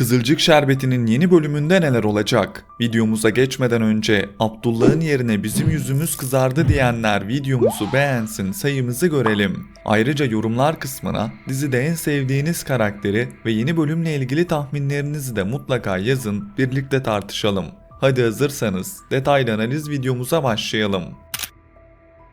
Kızılcık Şerbeti'nin yeni bölümünde neler olacak? Videomuza geçmeden önce Abdullah'ın yerine bizim yüzümüz kızardı diyenler videomuzu beğensin sayımızı görelim. Ayrıca yorumlar kısmına dizide en sevdiğiniz karakteri ve yeni bölümle ilgili tahminlerinizi de mutlaka yazın birlikte tartışalım. Hadi hazırsanız detaylı analiz videomuza başlayalım.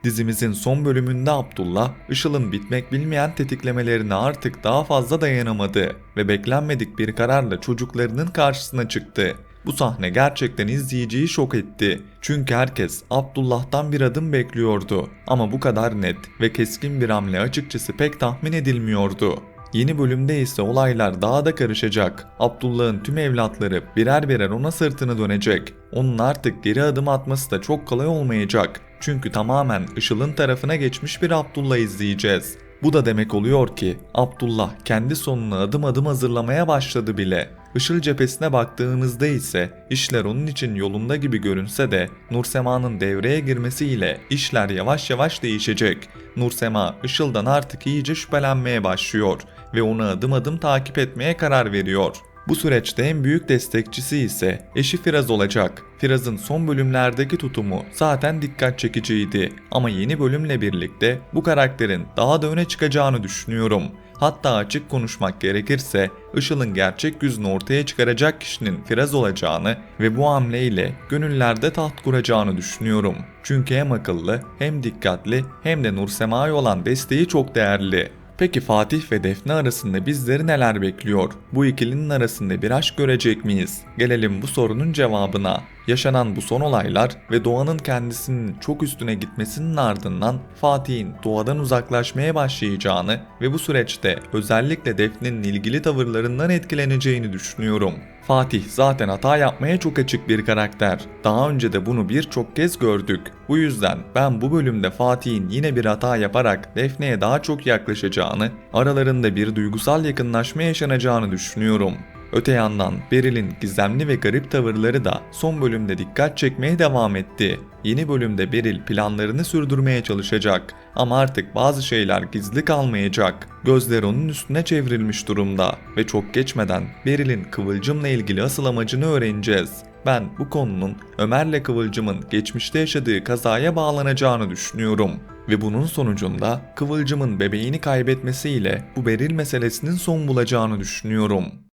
Dizimizin son bölümünde Abdullah, Işıl'ın bitmek bilmeyen tetiklemelerine artık daha fazla dayanamadı ve beklenmedik bir kararla çocuklarının karşısına çıktı. Bu sahne gerçekten izleyiciyi şok etti. Çünkü herkes Abdullah'tan bir adım bekliyordu. Ama bu kadar net ve keskin bir hamle açıkçası pek tahmin edilmiyordu. Yeni bölümde ise olaylar daha da karışacak. Abdullah'ın tüm evlatları birer birer ona sırtını dönecek. Onun artık geri adım atması da çok kolay olmayacak. Çünkü tamamen Işıl'ın tarafına geçmiş bir Abdullah izleyeceğiz. Bu da demek oluyor ki Abdullah kendi sonunu adım adım hazırlamaya başladı bile. Işıl cephesine baktığımızda ise işler onun için yolunda gibi görünse de Nursema'nın devreye girmesiyle işler yavaş yavaş değişecek. Nursema Işıl'dan artık iyice şüphelenmeye başlıyor ve onu adım adım takip etmeye karar veriyor. Bu süreçte en büyük destekçisi ise eşi Firaz olacak. Firaz'ın son bölümlerdeki tutumu zaten dikkat çekiciydi ama yeni bölümle birlikte bu karakterin daha da öne çıkacağını düşünüyorum. Hatta açık konuşmak gerekirse Işıl'ın gerçek yüzünü ortaya çıkaracak kişinin Firaz olacağını ve bu hamleyle gönüllerde taht kuracağını düşünüyorum. Çünkü hem akıllı hem dikkatli hem de Nursema'ya olan desteği çok değerli. Peki Fatih ve Defne arasında bizleri neler bekliyor? Bu ikilinin arasında bir aşk görecek miyiz? Gelelim bu sorunun cevabına. Yaşanan bu son olaylar ve Doğan'ın kendisinin çok üstüne gitmesinin ardından Fatih'in Doğa'dan uzaklaşmaya başlayacağını ve bu süreçte özellikle Defne'nin ilgili tavırlarından etkileneceğini düşünüyorum. Fatih zaten hata yapmaya çok açık bir karakter. Daha önce de bunu birçok kez gördük. Bu yüzden ben bu bölümde Fatih'in yine bir hata yaparak Defne'ye daha çok yaklaşacağını, aralarında bir duygusal yakınlaşma yaşanacağını düşünüyorum. Öte yandan Beril'in gizemli ve garip tavırları da son bölümde dikkat çekmeye devam etti. Yeni bölümde Beril planlarını sürdürmeye çalışacak ama artık bazı şeyler gizli kalmayacak. Gözler onun üstüne çevrilmiş durumda ve çok geçmeden Beril'in Kıvılcım'la ilgili asıl amacını öğreneceğiz. Ben bu konunun Ömer'le Kıvılcım'ın geçmişte yaşadığı kazaya bağlanacağını düşünüyorum. Ve bunun sonucunda Kıvılcım'ın bebeğini kaybetmesiyle bu Beril meselesinin son bulacağını düşünüyorum.